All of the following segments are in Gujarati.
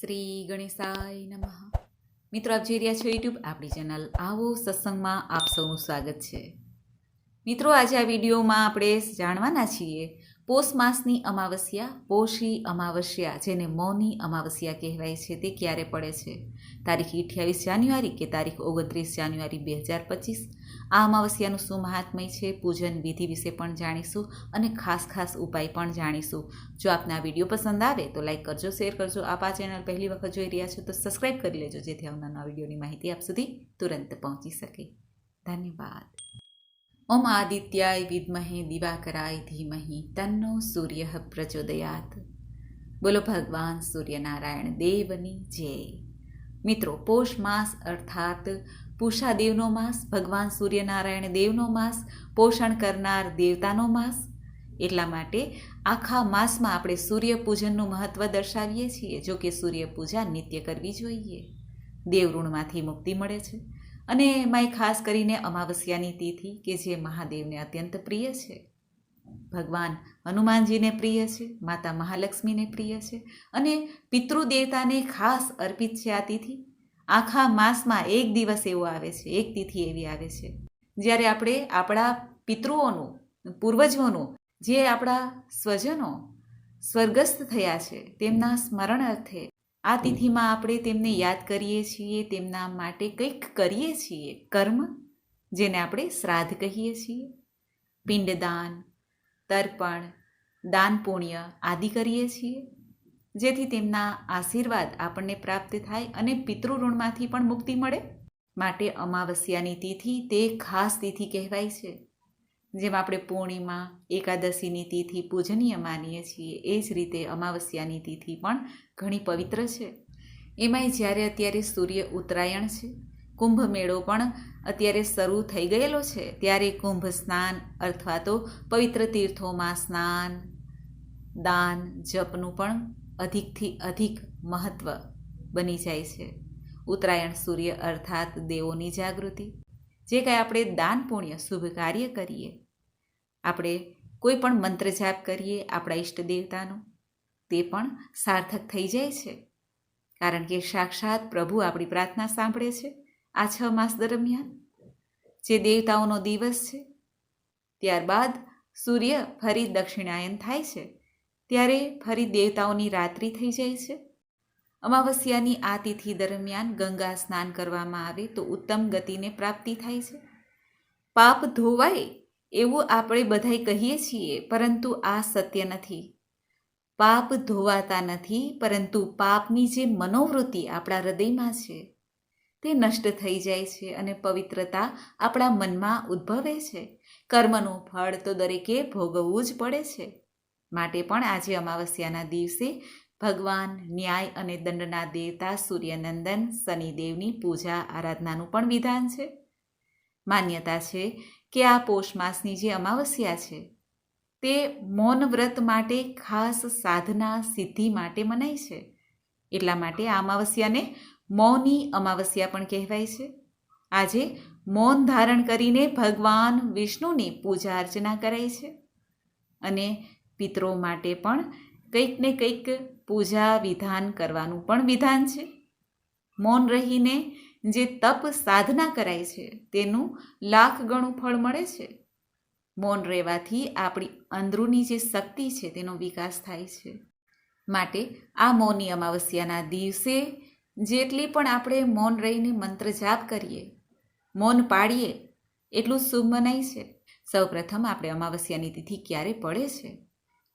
શ્રી ગણેશાય નમઃ. મિત્રો, આપ જોઈ રહ્યા છો યુટ્યુબ આપણી ચેનલ આવો સત્સંગમાં આપ સૌનું સ્વાગત છે. મિત્રો, આજે આ વિડીયોમાં આપણે જાણવાના છીએ પોષ માસની અમાવસ્યા પોષી અમાવસ્યા, જેને મૌની અમાવસ્યા કહેવાય છે, તે ક્યારે પડે છે? તારીખ અઠ્યાવીસ જાન્યુઆરી કે તારીખ ઓગણત્રીસ જાન્યુઆરી બે હજાર પચીસ? આ અમાવસ્યાનું શું મહાત્મય છે? પૂજન વિધિ વિશે પણ જાણીશું અને ખાસ ખાસ ઉપાય પણ જાણીશું. જો આપને આ વીડિયો પસંદ આવે તો લાઈક કરજો, શેર કરજો. આપ આ ચેનલ પહેલી વખત જોઈ રહ્યા છો તો સબસ્ક્રાઈબ કરી લેજો, જેથી આવનારા વિડીયોની માહિતી આપ સુધી તુરંત પહોંચી શકે. ધન્યવાદ. ઓમ આદિત્યાય વિદ્મહે દિવાકરાય ધીમહિ તન્નો સૂર્ય પ્રચોદયાત બોલો ભગવાન સૂર્યનારાયણ દેવની જય મિત્રો પોષ માસ અર્થાત પૂષા દેવનો માસ ભગવાન સૂર્યનારાયણ દેવનો માસ પોષણ કરનાર દેવતાનો માસ એટલા માટે આખા માસમાં આપણે સૂર્ય પૂજનનું મહત્ત્વ દર્શાવીએ છીએ જો કે સૂર્ય પૂજા નિત્ય કરવી જોઈએ. દેવ ઋણમાંથી મુક્તિ મળે છે. અને એમાંય ખાસ કરીને અમાવસ્યાની તિથિ કે જે મહાદેવને અત્યંત પ્રિય છે. ભગવાન હનુમાનજીને પ્રિય છે, માતા મહાલક્ષ્મીને પ્રિય છે અને પિતૃદેવતાને ખાસ અર્પિત છે આ તિથિ. આખા માસમાં એક દિવસ એવો આવે છે, એક તિથિ એવી આવે છે. જ્યારે આપણે આપણા પિતૃઓનું, પૂર્વજોનું, જે આપણા સ્વજનો સ્વર્ગસ્થ થયા છે, તેમના સ્મરણ અર્થે આ તિથિમાં આપણે તેમને યાદ કરીએ છીએ, તેમના માટે કંઈક કરીએ છીએ, કર્મ, જેને આપણે શ્રાદ્ધ કહીએ છીએ. પિંડદાન, તર્પણ, દાન પુણ્ય આદિ કરીએ છીએ, જેથી તેમના આશીર્વાદ આપણને પ્રાપ્ત થાય અને પિતૃઋણમાંથી પણ મુક્તિ મળે. માટે અમાવસ્યાની તિથિ તે ખાસ તિથિ કહેવાય છે. જેમ આપણે પૂર્ણિમા, એકાદશીની તિથિ, પૂજનીય માનીએ છીએ, એ જ રીતે અમાવસ્યાની તિથિ પણ ઘણી પવિત્ર છે. એમાંય જ્યારે અત્યારે સૂર્ય ઉત્તરાયણ છે, કુંભ મેળો પણ અત્યારે શરૂ થઈ ગયેલો છે, ત્યારે કુંભ સ્નાન અથવા તો પવિત્ર તીર્થોમાં સ્નાન, દાન, જપનું પણ અધિકથી અધિક મહત્ત્વ બની જાય છે. ઉત્તરાયણ સૂર્ય અર્થાત દેવોની જાગૃતિ. જે કાંઈ આપણે દાન પુણ્ય, શુભ કાર્ય કરીએ આપણે કોઈ પણ મંત્ર જાપ કરીએ આપણા ઈષ્ટ દેવતાનો, તે પણ સાર્થક થઈ જાય છે. કારણ કે સાક્ષાત પ્રભુ આપણી પ્રાર્થના સાંભળે છે આ છ માસ દરમિયાન. જે દેવતાઓનો દિવસ છે, ત્યારબાદ સૂર્ય ફરી દક્ષિણાયન થાય છે, ત્યારે ફરી દેવતાઓની રાત્રિ થઈ જાય છે. અમાવસ્યાની આ તિથિ દરમિયાન ગંગા સ્નાન કરવામાં આવે તો ઉત્તમ ગતિને પ્રાપ્તિ થાય છે. પાપ ધોવાય એવું આપણે બધાય કહીએ છીએ, પરંતુ આ સત્ય નથી. પાપ ધોવાતા નથી, પરંતુ પાપની જે મનોવૃત્તિ આપણા હૃદયમાં છે, તે નષ્ટ થઈ જાય છે અને પવિત્રતા આપણા મનમાં ઉદ્ભવે છે. કર્મનું ફળ તો દરેકે ભોગવવું જ પડે છે. માટે પણ આજે અમાવસ્યાના દિવસે ભગવાન ન્યાય અને દંડના દેવતા સૂર્યનંદન શનિદેવની પૂજા આરાધનાનું પણ વિધાન છે. માન્યતા છે કે આ પોષ માસની જે અમાવસ્યા છે, તે મૌન વ્રત માટે ખાસ સાધના સિદ્ધિ માટે મનાય છે. એટલા માટે આ અમાવસ્યાને મૌની અમાવસ્યા પણ કહેવાય છે. આજે મૌન ધારણ કરીને ભગવાન વિષ્ણુની પૂજા અર્ચના કરાય છે અને પિતરો માટે પણ કંઈક ને કંઈક પૂજા વિધાન કરવાનું પણ વિધાન છે. મૌન રહીને જે તપ સાધના કરાય છે, તેનું લાખ ગણું ફળ મળે છે. મૌન રહેવાથી આપણી અંદરૂની જે શક્તિ છે, તેનો વિકાસ થાય છે. માટે આ મૌની અમાવસ્યાના દિવસે જેટલી પણ આપણે મૌન રહીને મંત્ર જાપ કરીએ, મૌન પાડીએ એટલું શુભ મનાય છે. સૌપ્રથમ આપણે અમાવસ્યાની તિથિ ક્યારે પડે છે,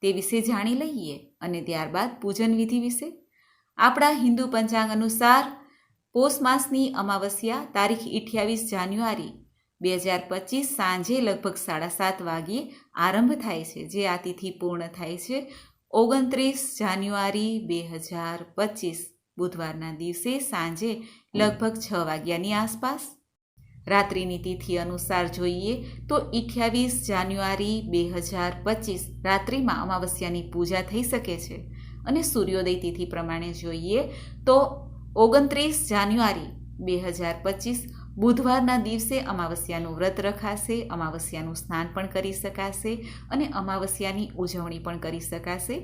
તે વિશે જાણી લઈએ અને ત્યારબાદ પૂજન વિધિ વિશે. આપણા હિન્દુ પંચાંગ અનુસાર પોષ માસની અમાવસ્યા તારીખ અઠ્યાવીસ જાન્યુઆરી, બે હજાર પચીસ સાંજે લગભગ સાડા સાત વાગ્યે આરંભ થાય છે, જે આ તિથિ પૂર્ણ થાય છે. ઓગણત્રીસ જાન્યુઆરી, બે હજાર પચીસ, બુધવારના દિવસે સાંજે લગભગ છ વાગ્યાની આસપાસ. રાત્રિની તિથિ અનુસાર જોઈએ તો અઠ્યાવીસ જાન્યુઆરી, બે હજાર પચીસ રાત્રિમાં અમાવસ્યાની પૂજા થઈ શકે છે અને સૂર્યોદય તિથિ પ્રમાણે જોઈએ તો ઓગણત્રીસ જાન્યુઆરી બે હજાર પચીસ બુધવારના દિવસે અમાવસ્યાનું વ્રત રખાશે, અમાવસ્યાનું સ્નાન પણ કરી શકાશે અને અમાવસ્યાની ઉજવણી પણ કરી શકાશે.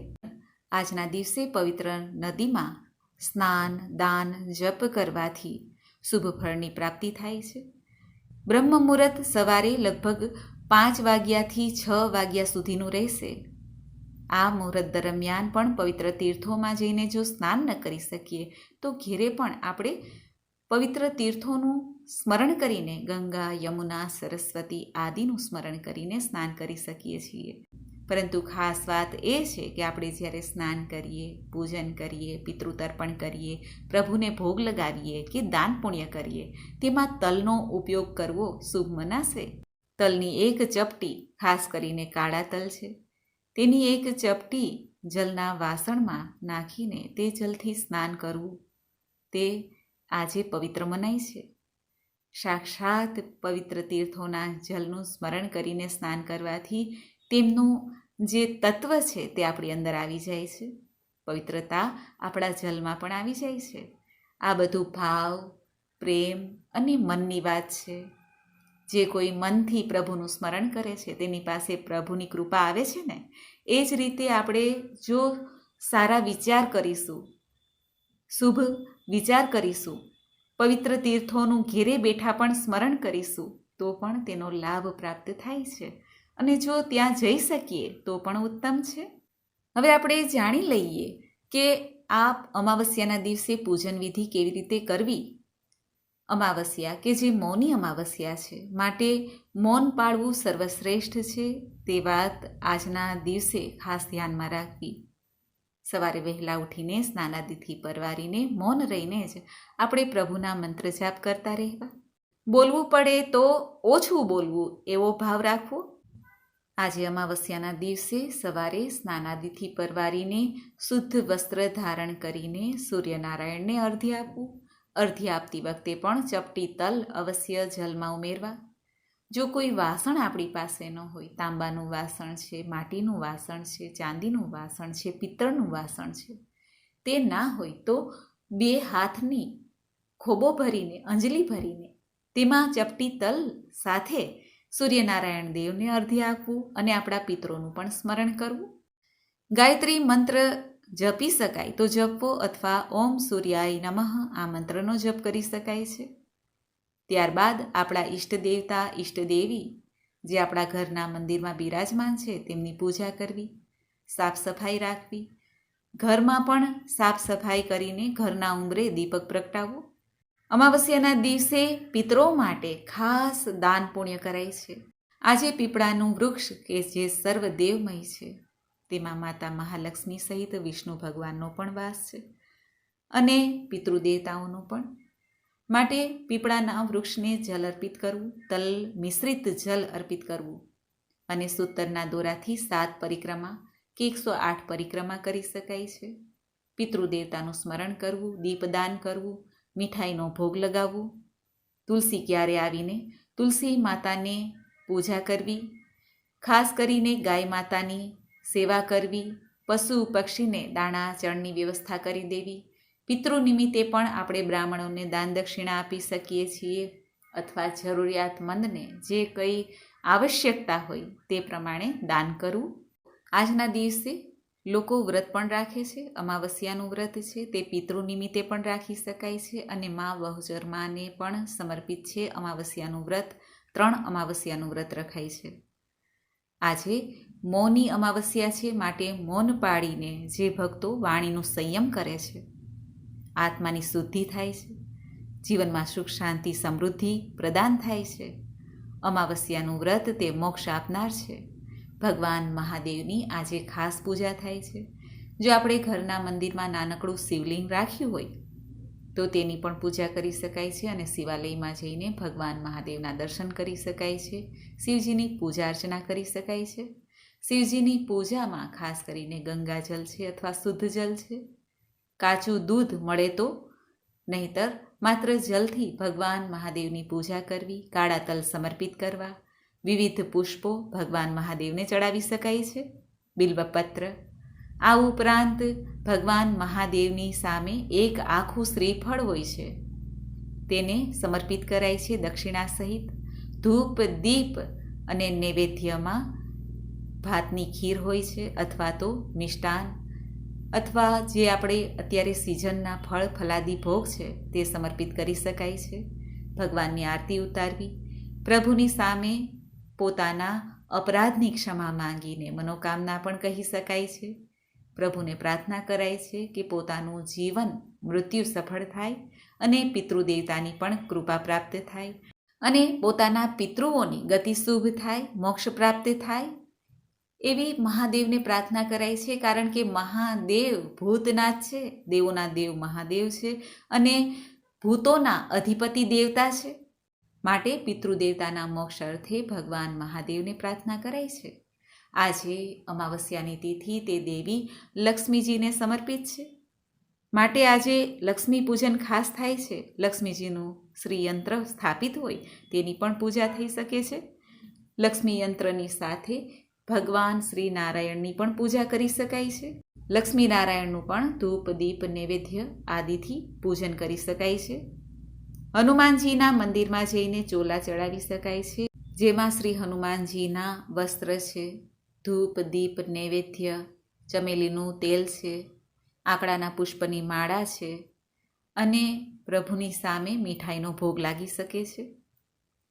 આજના દિવસે પવિત્ર નદીમાં સ્નાન, દાન, જપ કરવાથી શુભ ફળની પ્રાપ્તિ થાય છે. બ્રહ્મ મુહૂર્ત સવારે લગભગ પાંચ વાગ્યાથી છ વાગ્યા સુધીનું રહેશે. આ મુહૂર્ત દરમિયાન પણ પવિત્ર તીર્થોમાં જઈને જો સ્નાન ન કરી શકીએ, તો ઘેરે પણ આપણે પવિત્ર તીર્થોનું સ્મરણ કરીને, ગંગા, યમુના, સરસ્વતી આદિનું સ્મરણ કરીને સ્નાન કરી શકીએ છીએ. પરંતુ ખાસ વાત એ છે કે આપણે જ્યારે સ્નાન કરીએ, પૂજન કરીએ, પિતૃતર્પણ કરીએ, પ્રભુને ભોગ લગાવીએ કે દાન પુણ્ય કરીએ, તેમાં તલનો ઉપયોગ કરવો શુભ મનાશે. તલની એક ચપટી ખાસ કરીને કાળા તલ છે. તેની એક ચપટી જલના વાસણમાં નાખીને તે જલથી સ્નાન કરવું. તે આજે પવિત્ર મનાય છે. સાક્ષાત પવિત્ર તીર્થોના જલનું સ્મરણ કરીને સ્નાન કરવાથી તેમનું જે તત્વ છે તે આપણી અંદર આવી જાય છે. પવિત્રતા આપણા જલમાં પણ આવી જાય છે. આ બધું ભાવ, પ્રેમ અને મનની વાત છે. જે કોઈ મનથી પ્રભુનું સ્મરણ કરે છે, તેની પાસે પ્રભુની કૃપા આવે છે ને, એ જ રીતે આપણે જો સારા વિચાર કરીશું, શુભ વિચાર કરીશું, પવિત્ર તીર્થોનું ઘેરે બેઠા પણ સ્મરણ કરીશું, તો પણ તેનો લાભ પ્રાપ્ત થાય છે. અને જો ત્યાં જઈ શકીએ, તો પણ ઉત્તમ છે. હવે આપણે જાણી લઈએ કે આ અમાવસ્યાના દિવસે પૂજન વિધિ કેવી રીતે કરવી? અમાવસ્યા કે જે મૌની અમાવસ્યા છે. માટે મૌન પાળવું સર્વશ્રેષ્ઠ છે તે વાત આજના દિવસે ખાસ ધ્યાનમાં રાખવી. સવારે વહેલા ઉઠીને સ્નાનાદિથી પરવારીને મૌન રહીને જ આપણે પ્રભુના મંત્ર જાપ કરતા રહેવા. બોલવું પડે તો ઓછું બોલવું એવો ભાવ રાખવો. આજે અમાવસ્યાના દિવસે સવારે સ્નાનાદિથી પરવારીને શુદ્ધ વસ્ત્ર ધારણ કરીને સૂર્યનારાયણને અર્ધ્ય આપવું. અર્ધ્ય આપતી વખતે પણ ચપટી તલ અવશ્ય જલમાં ઉમેરવા. જો કોઈ વાસણ આપણી પાસે ન હોય, તાંબાનું વાસણ છે, માટીનું વાસણ છે, ચાંદીનું વાસણ છે, પિત્તળનું વાસણ છે, તે ના હોય તો બે હાથની ખોબો ભરીને, અંજલી ભરીને તેમાં ચપટી તલ સાથે સૂર્યનારાયણ દેવને અર્ધ્ય આપવું અને આપણા પિત્રોનું પણ સ્મરણ કરવું. ગાયત્રી મંત્ર જપી શકાય તો જપવો અથવા ઓમ સૂર્યાય નમઃ આ મંત્રનો જપ કરી શકાય છે. ત્યારબાદ આપણા ઈષ્ટ દેવતા, ઈષ્ટ દેવી, જે આપણા ઘરના મંદિરમાં બિરાજમાન છે, તેમની પૂજા કરવી, સાફ સફાઈ રાખવી, ઘરમાં પણ સાફ સફાઈ કરીને ઘરના ઉંબરે દીપક પ્રગટાવવો. અમાવસ્યાના દિવસે પિતરો માટે ખાસ દાન પુણ્ય કરાય છે. આજે પીપળાનું વૃક્ષ કે જે સર્વદેવમય છે. તેમાં માતા મહાલક્ષ્મી સહિત વિષ્ણુ ભગવાનનો પણ વાસ છે અને પિતૃદેવતાઓનો પણ. માટે પીપળાના વૃક્ષને જલ અર્પિત કરવું, તલ મિશ્રિત જલ અર્પિત કરવું અને સૂતરના દોરાથી સાત પરિક્રમા કે એકસો આઠ પરિક્રમા કરી શકાય છે. પિતૃદેવતાનું સ્મરણ કરવું, દીપદાન કરવું, મીઠાઈનો ભોગ લગાવવું. તુલસી ક્યારે આવીને તુલસી માતાને પૂજા કરવી, ખાસ કરીને ગાય માતાની સેવા કરવી, પશુ પક્ષીને દાણા, ચણની વ્યવસ્થા કરી દેવી. પિતૃ નિમિત્તે પણ આપણે બ્રાહ્મણોને દાન દક્ષિણા આપી શકીએ છીએ અથવા જરૂરિયાતમંદને જે કંઈ આવશ્યકતા હોય તે પ્રમાણે દાન કરવું. આજના દિવસે લોકો વ્રત પણ રાખે છે, અમાવસ્યાનું વ્રત છે, તે પિતૃ નિમિત્તે પણ રાખી શકાય છે અને મા વહુચરમાને પણ સમર્પિત છે અમાવસ્યાનું વ્રત, ત્રણ અમાવસ્યાનું વ્રત રખાય છે. આજે મૌની અમાવસ્યા છે માટે મૌન પાડીને જે ભક્તો વાણીનું સંયમ કરે છે. આત્માની શુદ્ધિ થાય છે. જીવનમાં સુખ, શાંતિ, સમૃદ્ધિ પ્રદાન થાય છે. અમાવસ્યાનું વ્રત તે મોક્ષ આપનાર છે. ભગવાન મહાદેવની આજે ખાસ પૂજા થાય છે. જો આપણે ઘરના મંદિરમાં નાનકડું શિવલિંગ રાખ્યું હોય, તો તેની પણ પૂજા કરી શકાય છે અને શિવાલયમાં જઈને ભગવાન મહાદેવના દર્શન કરી શકાય છે. શિવજીની પૂજા અર્ચના કરી શકાય છે. શિવજીની પૂજામાં ખાસ કરીને ગંગાજલ છે અથવા શુદ્ધ જલ છે? કાચું દૂધ મળે તો? નહીતર માત્ર જલથી ભગવાન મહાદેવની પૂજા કરવી, કાળા તલ સમર્પિત કરવા, વિવિધ પુષ્પો ભગવાન મહાદેવને ચડાવી શકાય છે? બિલ્વપત્ર. આ ઉપરાંત ભગવાન મહાદેવની સામે એક આખું શ્રીફળ હોય છે. તેને સમર્પિત કરાય છે દક્ષિણા સહિત. ધૂપ, દીપ અને નૈવેદ્યમાં ભાતની ખીર હોય છે અથવા તો મિષ્ટાન, અથવા જે આપણે અત્યારે સિઝનના ફળ, ફલાદી ભોગ છે તે સમર્પિત કરી શકાય છે. ભગવાનની આરતી ઉતારવી, પ્રભુની સામે પોતાના અપરાધની ક્ષમા માંગીને મનોકામના પણ કહી શકાય છે. પ્રભુને પ્રાર્થના કરાય છે કે પોતાનું જીવન મૃત્યુ સફળ થાય અને પિતૃદેવતાની પણ કૃપા પ્રાપ્ત થાય અને પોતાના પિતૃઓની ગતિ શુભ થાય, મોક્ષ પ્રાપ્ત થાય એવી મહાદેવને પ્રાર્થના કરાય છે, કારણ કે મહાદેવ ભૂતનાથ છે, દેવોના દેવ મહાદેવ છે અને ભૂતોના અધિપતિ દેવતા છે. માટે પિતૃદેવતાના મોક્ષ અર્થે ભગવાન મહાદેવને પ્રાર્થના કરાય છે. આજે અમાવસ્યાની તિથિ તે દેવી લક્ષ્મીજીને સમર્પિત છે. માટે આજે લક્ષ્મી પૂજન ખાસ થાય છે. લક્ષ્મીજીનું શ્રીયંત્ર સ્થાપિત હોય તેની પણ પૂજા થઈ શકે છે. લક્ષ્મી યંત્રની સાથે ભગવાન શ્રી નારાયણની પણ પૂજા કરી શકાય છે. લક્ષ્મી નારાયણનું પણ ધૂપ, દીપ, નૈવેદ્ય આદિથી પૂજન કરી શકાય છે. હનુમાનજીના મંદિરમાં જઈને ચોલા ચડાવી શકાય છે. જેમાં શ્રી હનુમાનજીના વસ્ત્ર છે, ધૂપ, દીપ, નૈવેદ્ય, ચમેલીનું તેલ છે, આંકડાના પુષ્પની માળા છે અને પ્રભુની સામે મીઠાઈનો ભોગ લાગી શકે છે.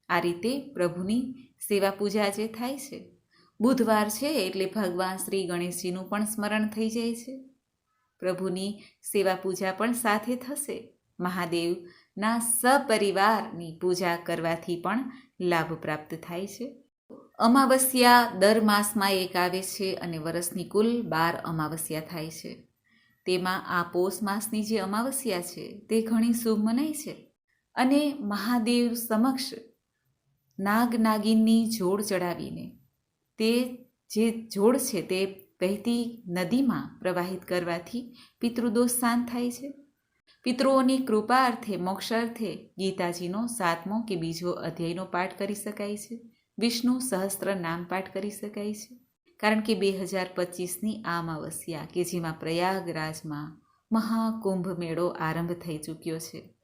આ રીતે પ્રભુની સેવા પૂજા જે થાય છે. બુધવાર છે એટલે ભગવાન શ્રી ગણેશજીનું પણ સ્મરણ થઈ જાય છે. પ્રભુની સેવા પૂજા પણ સાથે થશે. મહાદેવના સપરિવારની પૂજા કરવાથી પણ લાભ પ્રાપ્ત થાય છે. અમાવસ્યા દર માસમાં એક આવે છે અને વરસની કુલ બાર અમાવસ્યા થાય છે. તેમાં આ પોષ માસની જે અમાવસ્યા છે તે ઘણી શુભ મનાય છે અને મહાદેવ સમક્ષ નાગ નાગિનની જોડ ચડાવીને તે જે જોડ છે તે વહેતી નદીમાં પ્રવાહિત કરવાથી પિતૃદોષ શાંત થાય છે. પિતૃઓની કૃપા અર્થે, મોક્ષ અર્થે ગીતાજીનો સાતમો કે બીજો અધ્યાયનો પાઠ કરી શકાય છે. વિષ્ણુ સહસ્ત્ર નામ પાઠ કરી શકાય છે. કારણ કે બે હજાર પચીસની આ અમાવસ્યા કે જેમાં પ્રયાગરાજમાં મહાકુંભ મેળો આરંભ થઈ ચૂક્યો છે.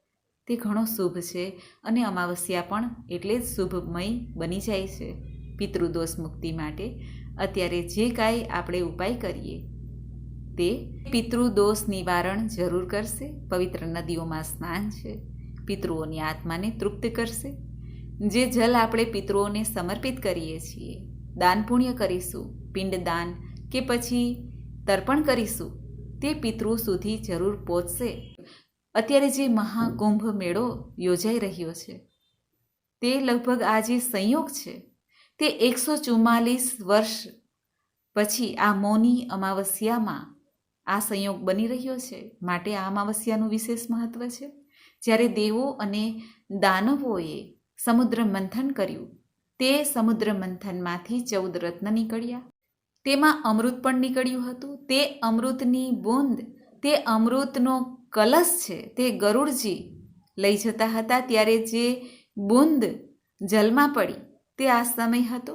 તે ઘણો શુભ છે અને અમાવસ્યા પણ એટલે જ શુભમય બની જાય છે. પિતૃદોષ મુક્તિ માટે અત્યારે જે કાંઈ આપણે ઉપાય કરીએ, તે પિતૃદોષ નિવારણ જરૂર કરશે, પવિત્ર નદીઓમાં સ્નાન છે, પિતૃઓની આત્માને તૃપ્ત કરશે. જે જલ આપણે પિતૃઓને સમર્પિત કરીએ છીએ, દાન પુણ્ય કરીશું, પિંડદાન કે પછી તર્પણ કરીશું, તે પિતૃ સુધી જરૂર પહોંચશે. અત્યારે જે મહાકુંભ મેળો યોજાઈ રહ્યો છે, તે લગભગ આ જે સંયોગ છે. તે એકસો ચુમ્માલીસ વર્ષ પછી આ મૌની અમાવસ્યામાં આ સંયોગ બની રહ્યો છે. માટે આ અમાવસ્યાનું વિશેષ મહત્વ છે. જ્યારે દેવો અને દાનવોએ સમુદ્ર મંથન કર્યું, તે સમુદ્ર મંથનમાંથી ચૌદ રત્ન નીકળ્યા. તેમાં અમૃત પણ નીકળ્યું હતું. તે અમૃતની બૂંદ, તે અમૃતનો કલશ છે, તે ગરુડજી લઈ જતા હતા. ત્યારે જે બૂંદ જલમાં પડી તે આ સમય હતો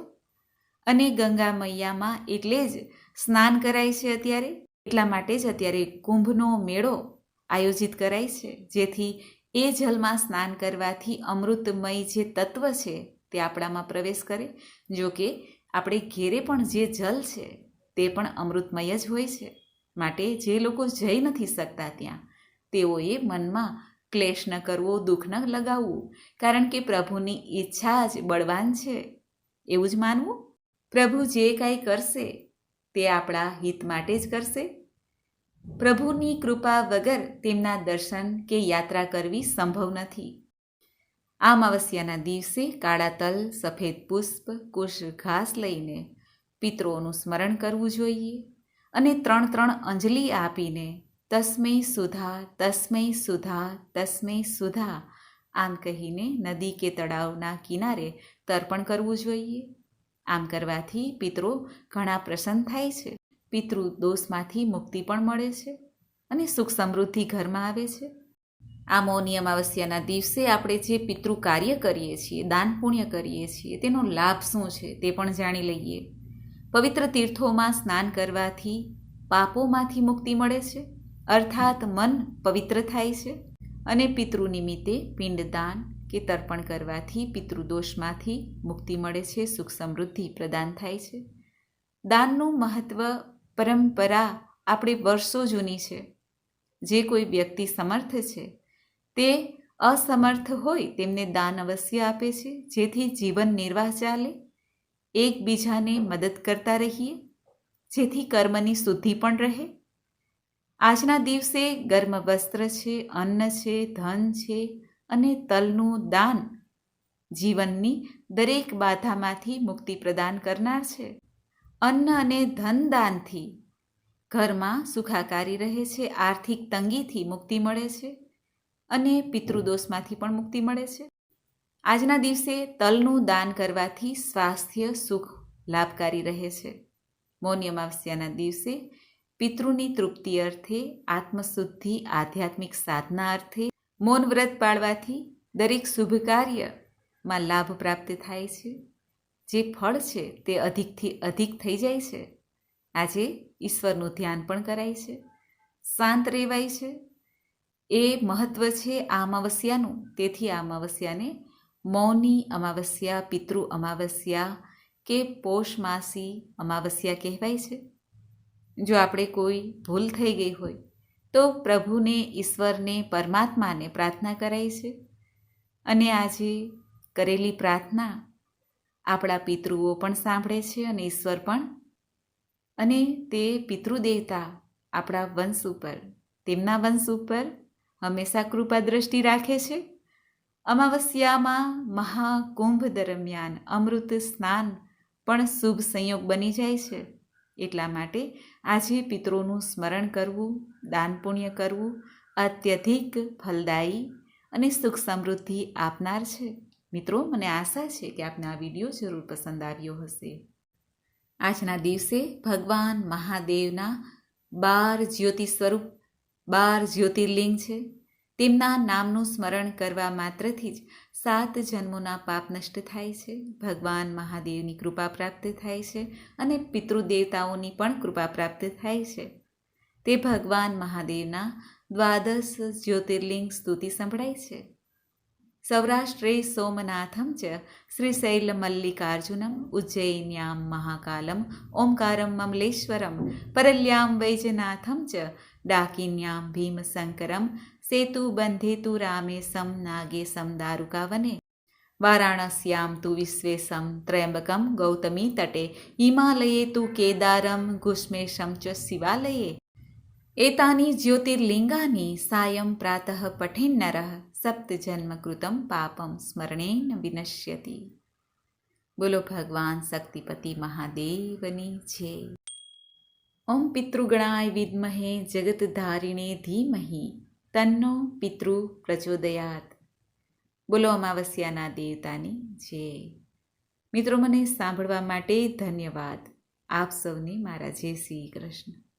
અને ગંગા મૈયામાં એટલે જ સ્નાન કરાય છે અત્યારે. એટલા માટે જ અત્યારે કુંભનો મેળો આયોજિત કરાય છે, જેથી એ જલમાં સ્નાન કરવાથી અમૃતમય જે તત્વ છે તે આપણામાં પ્રવેશ કરે. જો કે આપણે ઘેરે પણ જે જલ છે તે પણ અમૃતમય જ હોય છે. માટે જે લોકો જઈ નથી શકતા ત્યાં, તેઓએ મનમાં ક્લેશ ન કરવો, દુઃખ ન લગાવવું, કારણ કે પ્રભુની ઈચ્છા જ બળવાન છે. એવું જ માનવું? પ્રભુ જે કાંઈ કરશે, તે આપણા હિત માટે જ કરશે. પ્રભુની કૃપા વગર તેમના દર્શન કે યાત્રા કરવી સંભવ નથી. અમાવસ્યાના દિવસે કાળા તલ, સફેદ પુષ્પ, કુશ ઘાસ લઈને પિતૃઓનું સ્મરણ કરવું જોઈએ અને ત્રણ ત્રણ અંજલિ આપીને તસ્મૈ સુધા તસ્મૈ સુધા તસ્મૈ સુધા. આમ કહીને નદી કે તળાવના કિનારે તર્પણ કરવું જોઈએ. આમ કરવાથી પિતરો ઘણા પ્રસન્ન થાય છે. પિતૃ દોષમાંથી મુક્તિ પણ મળે છે અને સુખ સમૃદ્ધિ ઘરમાં આવે છે. આ મૌની અમાવસ્યાના દિવસે આપણે જે પિતૃ કાર્ય કરીએ છીએ, દાન પુણ્ય કરીએ છીએ, તેનો લાભ શું છે તે પણ જાણી લઈએ. પવિત્ર તીર્થોમાં સ્નાન કરવાથી પાપોમાંથી મુક્તિ મળે છે. અર્થાત મન પવિત્ર થાય છે અને પિતૃ નિમિત્તે પિંડદાન કે તર્પણ કરવાથી પિતૃદોષમાંથી મુક્તિ મળે છે, સુખ સમૃદ્ધિ પ્રદાન થાય છે. દાનનું મહત્વ પરંપરા આપણે વર્ષો જૂની છે. જે કોઈ વ્યક્તિ સમર્થ છે, તે અસમર્થ હોય તેમને દાન અવશ્ય આપે છે, જેથી જીવન નિર્વાહ ચાલે, એકબીજાને મદદ કરતા રહીએ, જેથી કર્મની શુદ્ધિ પણ રહે આજના દિવસે ગર્મ વસ્ત્ર છે, અન્ન છે, ધન છે અને તલનું દાન જીવનની દરેક બાધામાંથી મુક્તિ પ્રદાન કરનાર છે. અન્ન અને ધન દાનથી ઘરમાં સુખાકારી રહે છે, આર્થિક તંગીથી મુક્તિ મળે છે અને પિતૃદોષમાંથી પણ મુક્તિ મળે છે. આજના દિવસે તલનું દાન કરવાથી સ્વાસ્થ્ય સુખ લાભકારી રહે છે. મૌની અમાવસ્યાના દિવસે પિતૃની તૃપ્તિ અર્થે, આત્મશુદ્ધિ, આધ્યાત્મિક સાધના અર્થે, મૌન વ્રત પાળવાથી દરેક શુભ કાર્યમાં લાભ પ્રાપ્ત થાય છે. જે ફળ છે તે અધિકથી અધિક થઈ જાય છે. આજે ઈશ્વરનું ધ્યાન પણ કરાય છે. શાંત રહેવાય છે. એ મહત્વ છે આ અમાવસ્યાનું તેથી આ અમાવસ્યાને મૌની અમાવસ્યા, પિતૃ અમાવસ્યા કે પોષ માસી અમાવસ્યા કહેવાય છે. જો આપણે કોઈ ભૂલ થઈ ગઈ હોય, તો પ્રભુને, ઈશ્વરને, પરમાત્માને પ્રાર્થના કરાય છે. અને આજે કરેલી પ્રાર્થના આપણા પિતૃઓ પણ સાંભળે છે અને ઈશ્વર પણ. અને તે પિતૃદેવતા આપણા વંશ ઉપર, તેમના વંશ ઉપર હંમેશા કૃપા દ્રષ્ટિ રાખે છે. અમાવસ્યામાં મહાકુંભ દરમિયાન અમૃત સ્નાન પણ શુભ સંયોગ બની જાય છે. એટલા માટે આજે પિતૃનું સ્મરણ કરવું, દાન પુણ્ય કરવું અત્યધિક ફલદાયી અને સુખ સમૃદ્ધિ આપનાર છે. મિત્રો, મને આશા છે કે આપને આ વીડિયો જરૂર પસંદ આવ્યો હશે. આજના દિવસે ભગવાન મહાદેવના બાર જ્યોતિ સ્વરૂપ, બાર જ્યોતિર્લિંગ છે. તેમના નામનું સ્મરણ કરવા માત્રથી જ સાત જન્મોના પાપ નષ્ટ થાય છે. ભગવાન મહાદેવની કૃપા પ્રાપ્ત થાય છે અને પિતૃદેવતાઓની પણ કૃપા પ્રાપ્ત થાય છે. તે ભગવાન મહાદેવના દ્વાદશ જ્યોતિર્લિંગ સ્તુતિ સંભળાય છે. સૌરાષ્ટ્રે સોમનાથમ ચ શ્રીશૈલ મલ્લિકાર્જુનમ ઉજ્જૈન્યામ મહાકાલમ ઓમકારમ મમલેશ્વરમ પરલ્યામ વૈજનાથમ ચ ડાકિન્યામ ભીમશંકરમ સેતુ બંધેતુ રામેશમ નાગેશમ દારુકાવને વારાણસ્યામ તુ વિશ્વેશમ ત્રયંબકમ ગૌતમી તટે હિમાલયે તુ કેદારમ ઘુષ્મેશમ ચ શિવાલયે એતાની જ્યોતિર્લિંગાની સાયં પ્રાતઃ પઠેન્નરઃ સપ્તજન્મકૃતમ પાપમ સ્મરણેન વિનશ્યતિ બોલો ભગવાન શક્તિપતિ મહાદેવની જય ઓમ પિતૃગણાય વિદ્મહે જગતધારિણે ધીમહિ તન્નો પિતૃ પ્રચોદયાત. બોલો અમાવસ્યાના દેવતાની જય. મિત્રો, મને સાંભળવા માટે ધન્યવાદ. આપ સૌને મારા જય શ્રી કૃષ્ણ.